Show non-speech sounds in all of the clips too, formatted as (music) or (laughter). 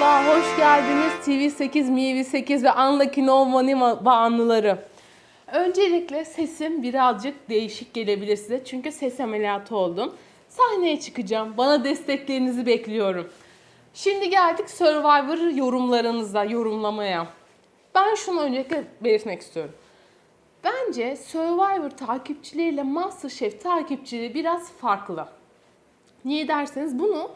Merhaba, hoş geldiniz TV8, MiV8 ve Unlucky No Money bağımlıları. Öncelikle sesim birazcık değişik gelebilir size çünkü ses ameliyatı oldum. Sahneye çıkacağım, bana desteklerinizi bekliyorum. Şimdi geldik Survivor yorumlarınıza, yorumlamaya. Ben şunu öncelikle belirtmek istiyorum. Bence Survivor takipçileriyle MasterChef takipçileri biraz farklı. Niye derseniz bunu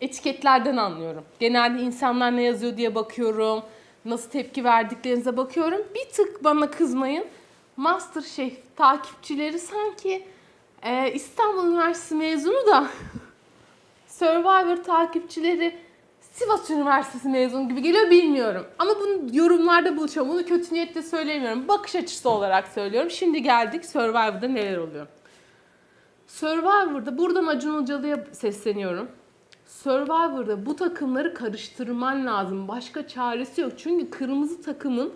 etiketlerden anlıyorum. Genelde insanlar ne yazıyor diye bakıyorum. Nasıl tepki verdiklerinize bakıyorum. Bir tık bana kızmayın. Masterchef takipçileri sanki e, İstanbul Üniversitesi mezunu da (laughs) Survivor takipçileri Sivas Üniversitesi mezunu gibi geliyor bilmiyorum. Ama bunu yorumlarda buluşalım. Bunu kötü niyetle söylemiyorum. Bakış açısı olarak söylüyorum. Şimdi geldik Survivor'da neler oluyor. Survivor'da buradan Acun Ilıcalı'ya sesleniyorum. Survivor'da bu takımları karıştırman lazım. Başka çaresi yok. Çünkü kırmızı takımın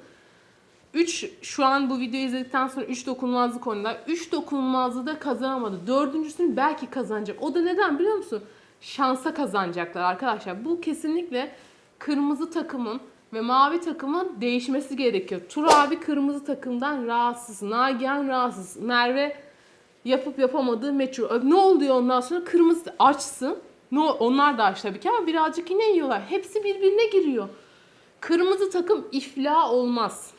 3 şu an bu videoyu izledikten sonra 3 dokunulmazlık oynadılar. 3 dokunulmazlığı da kazanamadı. Dördüncüsünü belki kazanacak. O da neden biliyor musun? Şansa kazanacaklar arkadaşlar. Bu kesinlikle kırmızı takımın ve mavi takımın değişmesi gerekiyor. Tur abi kırmızı takımdan rahatsız. Nagihan rahatsız. Merve yapıp yapamadığı meçhul. Ne oluyor ondan sonra? Kırmızı açsın. No, onlar da aç tabii ki ama birazcık yine yiyorlar. Hepsi birbirine giriyor. Kırmızı takım iflah olmaz.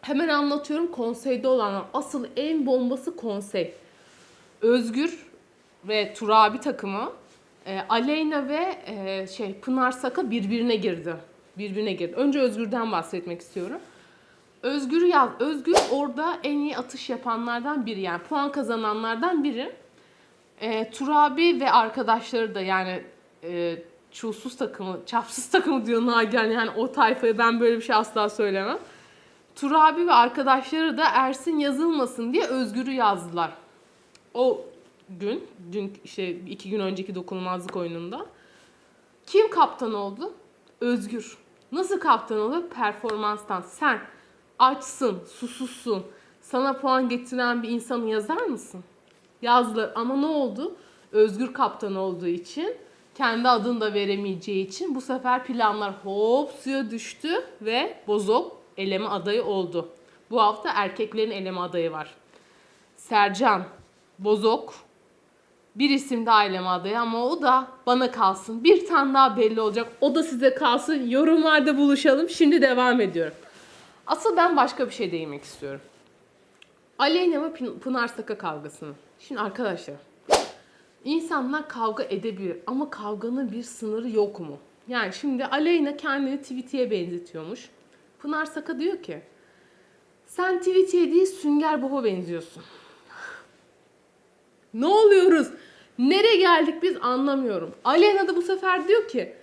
Hemen anlatıyorum konseyde olanlar. Asıl en bombası konsey. Özgür ve Turabi takımı e, Aleyna ve e, şey Pınar Saka birbirine girdi. Birbirine girdi. Önce Özgür'den bahsetmek istiyorum. Özgür yaz. Özgür orada en iyi atış yapanlardan biri yani puan kazananlardan biri. E, Turabi ve arkadaşları da yani e, çulsuz takımı, çapsız takımı diyor Nagihan yani o tayfaya ben böyle bir şey asla söylemem. Turabi ve arkadaşları da Ersin yazılmasın diye Özgür'ü yazdılar. O gün, dün işte iki gün önceki dokunulmazlık oyununda. Kim kaptan oldu? Özgür. Nasıl kaptan oldu? Performanstan. Sen açsın, susuzsun, sana puan getiren bir insanı yazar mısın? Yazdılar ama ne oldu? Özgür kaptan olduğu için kendi adını da veremeyeceği için bu sefer planlar hop suya düştü ve Bozok eleme adayı oldu. Bu hafta erkeklerin eleme adayı var. Sercan, Bozok, bir isim daha eleme adayı ama o da bana kalsın. Bir tane daha belli olacak. O da size kalsın. Yorumlarda buluşalım. Şimdi devam ediyorum. Asıl ben başka bir şey değinmek istiyorum. Aleyna ve Pın- Pınar Saka kavgasını. Şimdi arkadaşlar insanlar kavga edebilir ama kavganın bir sınırı yok mu? Yani şimdi Aleyna kendini Tweety'ye benzetiyormuş. Pınar Saka diyor ki sen Tweety'ye değil Sünger Bob'a benziyorsun. (laughs) ne oluyoruz? Nereye geldik biz anlamıyorum. Aleyna da bu sefer diyor ki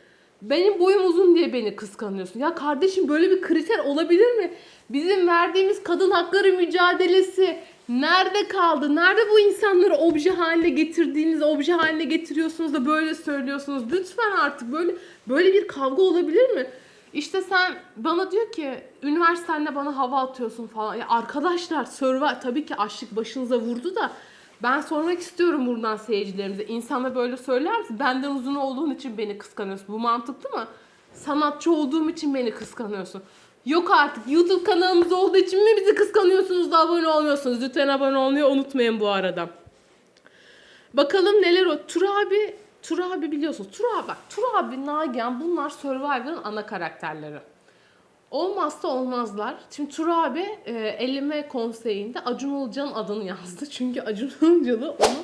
benim boyum uzun diye beni kıskanıyorsun. Ya kardeşim böyle bir kriter olabilir mi? Bizim verdiğimiz kadın hakları mücadelesi nerede kaldı? Nerede bu insanları obje haline getirdiğiniz, obje haline getiriyorsunuz da böyle söylüyorsunuz? Lütfen artık böyle böyle bir kavga olabilir mi? İşte sen bana diyor ki üniversitende bana hava atıyorsun falan. Ya arkadaşlar Survivor tabii ki açlık başınıza vurdu da ben sormak istiyorum buradan seyircilerimize. İnsana böyle söyler misin? Benden uzun olduğun için beni kıskanıyorsun. Bu mantıklı mı? Sanatçı olduğum için beni kıskanıyorsun. Yok artık YouTube kanalımız olduğu için mi bizi kıskanıyorsunuz da abone olmuyorsunuz? Lütfen abone olmayı unutmayın bu arada. Bakalım neler o. Tur abi, Tur abi biliyorsunuz. Tur abi bak. Tur abi, Nagihan bunlar Survivor'ın ana karakterleri. Olmazsa olmazlar. Şimdi Tur abi e, elime konseyinde Acun Ilıcalı'nın adını yazdı. (laughs) Çünkü Acun Ilıcalı onu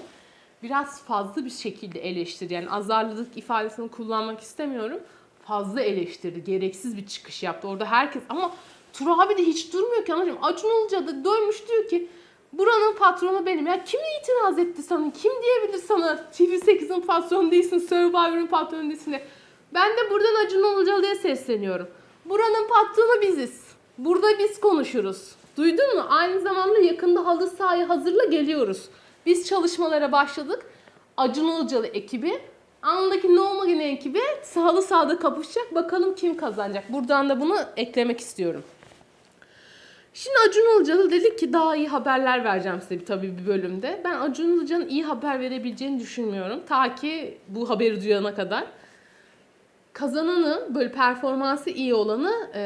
biraz fazla bir şekilde eleştirdi. Yani azarladık ifadesini kullanmak istemiyorum. Fazla eleştirdi. Gereksiz bir çıkış yaptı. Orada herkes ama Tur abi de hiç durmuyor ki anacığım. Acun Ilıcalı da dönmüş diyor ki buranın patronu benim. Ya kim itiraz etti sana? Kim diyebilir sana TV8'in patronu değilsin, Survivor'ın patronu değilsin diye. Ben de buradan Acun Ilıcalı'ya sesleniyorum. Buranın patronu biziz. Burada biz konuşuruz. Duydun mu? Aynı zamanda yakında halı sahayı hazırla geliyoruz. Biz çalışmalara başladık. Acun Ilıcalı ekibi, andaki No Magine ekibi halı sahada kapışacak. Bakalım kim kazanacak. Buradan da bunu eklemek istiyorum. Şimdi Acun Ilıcalı dedi ki daha iyi haberler vereceğim size tabii bir bölümde. Ben Acun Ilıcalı'nın iyi haber verebileceğini düşünmüyorum. Ta ki bu haberi duyana kadar. kazananı böyle performansı iyi olanı e,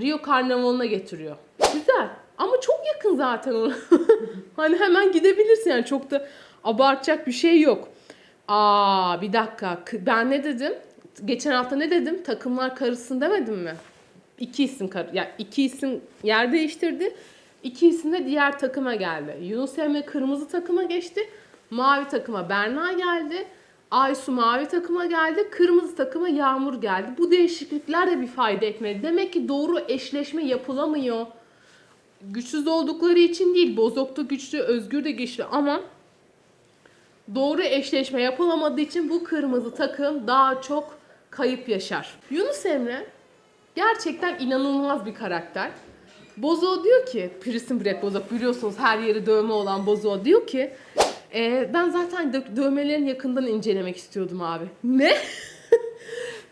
Rio Karnavalı'na getiriyor. Güzel. Ama çok yakın zaten ona. (laughs) hani hemen gidebilirsin yani çok da abartacak bir şey yok. Aa bir dakika. Ben ne dedim? Geçen hafta ne dedim? Takımlar karışsın demedim mi? İki isim kar ya iki isim yer değiştirdi. İki isim de diğer takıma geldi. Yunus Emre kırmızı takıma geçti. Mavi takıma Berna geldi. Aysu mavi takıma geldi. Kırmızı takıma Yağmur geldi. Bu değişiklikler de bir fayda etmedi. Demek ki doğru eşleşme yapılamıyor. Güçsüz oldukları için değil. Bozok da güçlü, Özgür de güçlü ama doğru eşleşme yapılamadığı için bu kırmızı takım daha çok kayıp yaşar. Yunus Emre gerçekten inanılmaz bir karakter. Bozo diyor ki, Prison Break Bozo biliyorsunuz her yeri dövme olan Bozo diyor ki "E, ben zaten dö- dövmelerini yakından incelemek istiyordum abi. (laughs) Ne?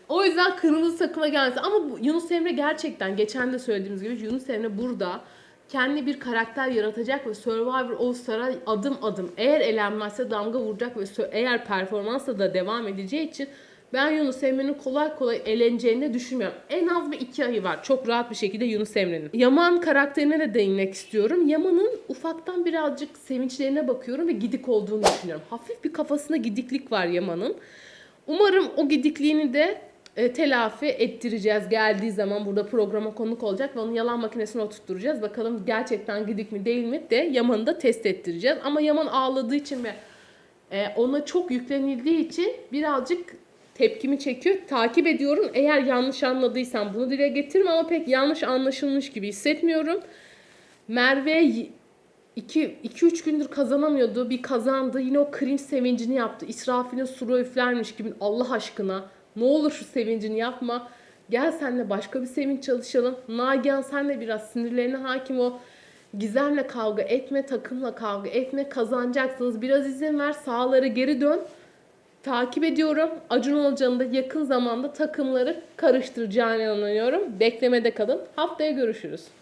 o yüzden kırmızı takıma gelmesi. Ama bu, Yunus Emre gerçekten geçen de söylediğimiz gibi Yunus Emre burada kendi bir karakter yaratacak ve Survivor All Star'a adım adım eğer elenmezse damga vuracak ve eğer performansla da devam edeceği için ben Yunus Emre'nin kolay kolay eleneceğini düşünmüyorum. En az bir iki ayı var. Çok rahat bir şekilde Yunus Emre'nin. Yaman karakterine de değinmek istiyorum. Yaman'ın ufaktan birazcık sevinçlerine bakıyorum ve gidik olduğunu düşünüyorum. Hafif bir kafasında gidiklik var Yaman'ın. Umarım o gidikliğini de e, telafi ettireceğiz. Geldiği zaman burada programa konuk olacak ve onu yalan makinesine oturtturacağız. Bakalım gerçekten gidik mi değil mi de Yaman'ı da test ettireceğiz. Ama Yaman ağladığı için ve e, ona çok yüklenildiği için birazcık tepkimi çekiyor. Takip ediyorum. Eğer yanlış anladıysam bunu dile getirme ama pek yanlış anlaşılmış gibi hissetmiyorum. Merve 2-3 gündür kazanamıyordu. Bir kazandı. Yine o cringe sevincini yaptı. İsrafil'in suru üflermiş gibi. Allah aşkına. Ne olur şu sevincini yapma. Gel senle başka bir sevinç çalışalım. Nagihan sen de biraz sinirlerine hakim ol. Gizemle kavga etme, takımla kavga etme. Kazanacaksınız. Biraz izin ver. Sağlara geri dön. Takip ediyorum. Acun Ilıcalı'nın da yakın zamanda takımları karıştıracağını inanıyorum. Beklemede kalın. Haftaya görüşürüz.